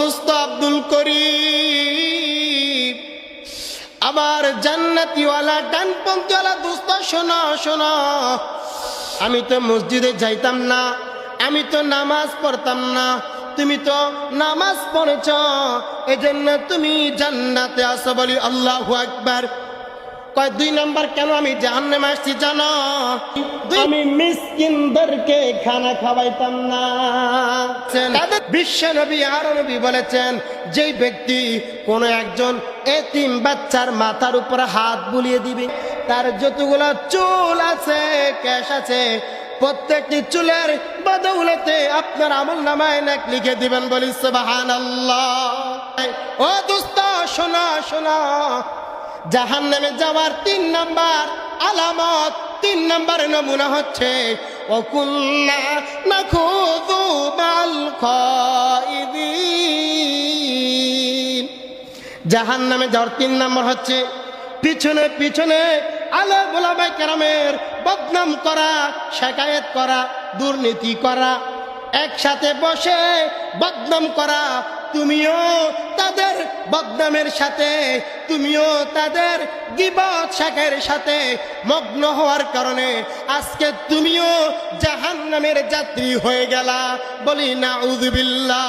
দুস্থ আব্দুল করিম। আমার জান্নাতিওয়ালা ডানপন্থীওয়ালা দোস্ত, শোনো শোনো। আমি তো মসজিদে যাইতাম না, আমি তো নামাজ পড়তাম না। তুমি তো নামাজ পড়েছ, এজন্য তুমি জান্নাতে আসো বলি আল্লাহ আকবার। কয় দুই নাম্বার কেন আমি জাহান্নামে আসছি জানো? আমি মিসকিনদেরকে খানা খাওয়াইতাম না। বিশ্ব নবী আর নবী বলেছেন যেই ব্যক্তি কোন একজন এতিম বাচ্চার মাথার উপর হাত বুলিয়ে দিবে তার যতগুলো চুল আছে ক্যাশ আছে প্রত্যেকটি চুলের বদৌলতে আপনার আমল নামায় নাক লিখে দিবেন বলি সুবাহান ও দোস্ত শোনা শোনা জাহান নামে যাওয়ার তিন নাম্বার আলামত, তিন নাম্বার নমুনা হচ্ছে জাহান নামে যাওয়ার তিন নম্বর হচ্ছে, পিছনে পিছনে আলো গোলাবাই কেরামের বদনাম করা শেখায়ত করা, দুর্নীতি করা, একসাথে বসে বদনাম করা তুমিও তাদের বদনামের সাথে, তুমিও তাদের গিবত শাখের সাথে মগ্ন হওয়ার কারণে আজকে তুমিও জাহান নামের যাত্রী হয়ে গেলা। বলি না উজবিল্লা